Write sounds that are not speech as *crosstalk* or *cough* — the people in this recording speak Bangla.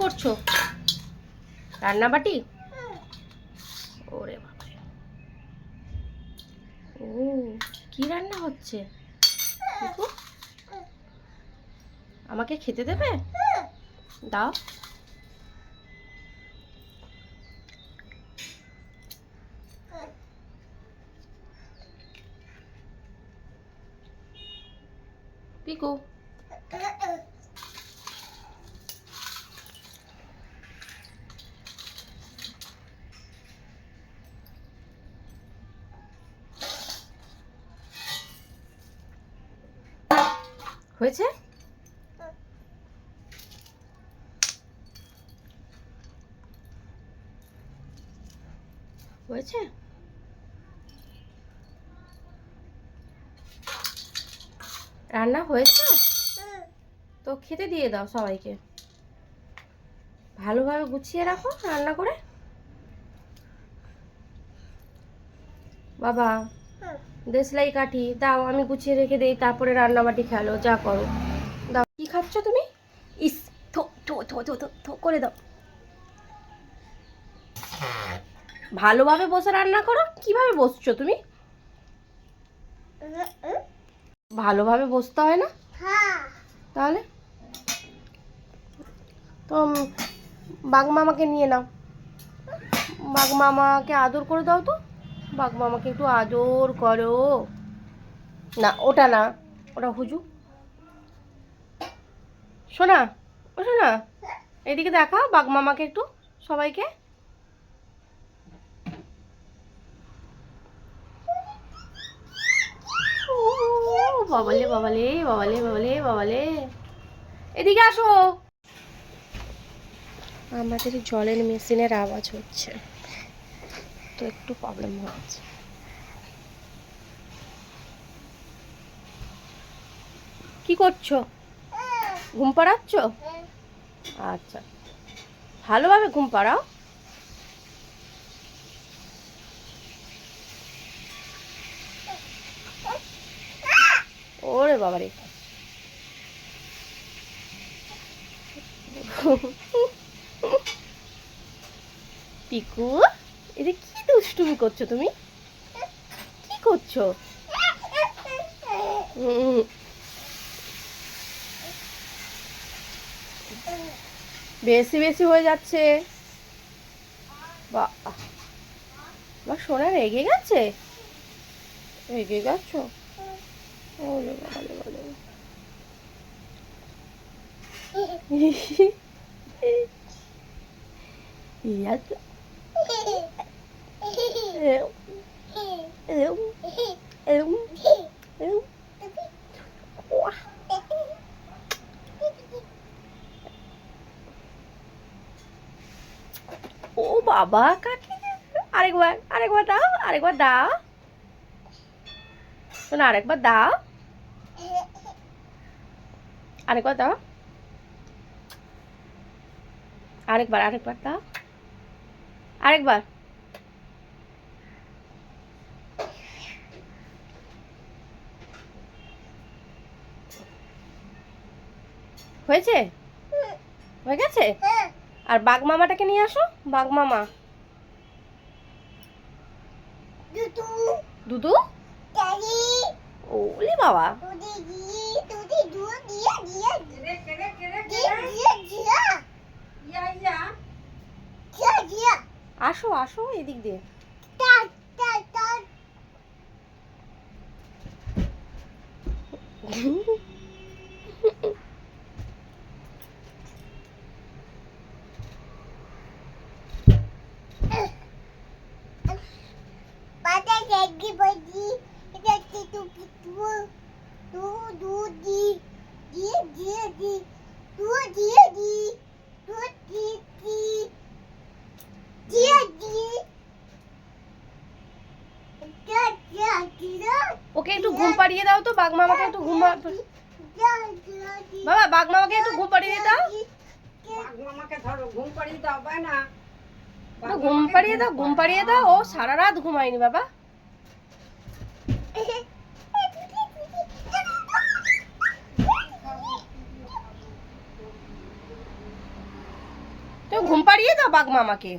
করছ? রান্নাবাটি? ওরে ও কি রান্না হচ্ছে। আমাকে খেতে দেবে? দাও। পিকু। হয়েছে? হয়েছে? রান্না হয়েছে? তো খেতে দিয়ে দাও সবাইকে। ভালোভাবে গুছিয়ে রাখো রান্না করে। বাবা। দেশলাই কাঠি, দাও, আমি গুছিয়ে রেখে দিই, তারপরে রান্নাবাটি খেলো, যা করো। দাও। কি খাচ্ছ তুমি? ইস, থো থো থো থো থো করে দাও। ভালোভাবে বসে রান্না করো? কীভাবে বসছো তুমি? ভালোভাবে বসতে হয় না? তাহলে? তো বাঘ মামাকে নিয়ে নাও। বাঘ মামাকে আদর করে দাও তো। বাঘ মামাকে একটু আদর করো। না, ওটা না, ওটা হুজু। শোনা ও শোনা এদিকে দেখাও বাঘ মামাকে একটু, সবাইকে। বাবালে বাবালে বাবালে বাবালে বাবালে। এদিকে আসো। আমাদের জলের মেশিনের আওয়াজ হচ্ছে। তো একটু প্রবলেম হচ্ছে। কি করছ? ঘুম পাড়াচ্ছ? আচ্ছা। ভালোভাবে ঘুম পাড়াও। ওরে বাবারে। পিকু? দুষ্টুমি করছ তুমি? কি করছ? বেশি বেশি হয়ে যাচ্ছে। বা সোনা রেগে গেছে? রেগে গেছো। ইয়া ও বাবা, কাকি? আরেকবার আরেকবার দাও আরেকবার দাও। শোনো, আরেকবার দাও। আরেকবার দাও। আরেকবার আরেকবার দাও। আরেকবার। হয়েছে? হয়ে গেছে? আর বাঘ মামাটাকে নিয়ে আসো বাঘ মামা। দুদু। ওলে বাবা। আসো আসো এদিক দিয়ে। *laughs* ওকে একটু ঘুম পাড়িয়ে দাও তো বাঘ মামাকে একটু ঘুম বাবা বাঘ মামাকে একটু ঘুম পাড়িয়ে দাও। ঘুম পাড়িয়ে দাও ঘুম পাড়িয়ে দাও ঘুম পাড়িয়ে দাও ও সারা রাত ঘুমায়নি বাবা। তুমি ঘুম পাড়িয়ে দাও বাঘ মামাকে।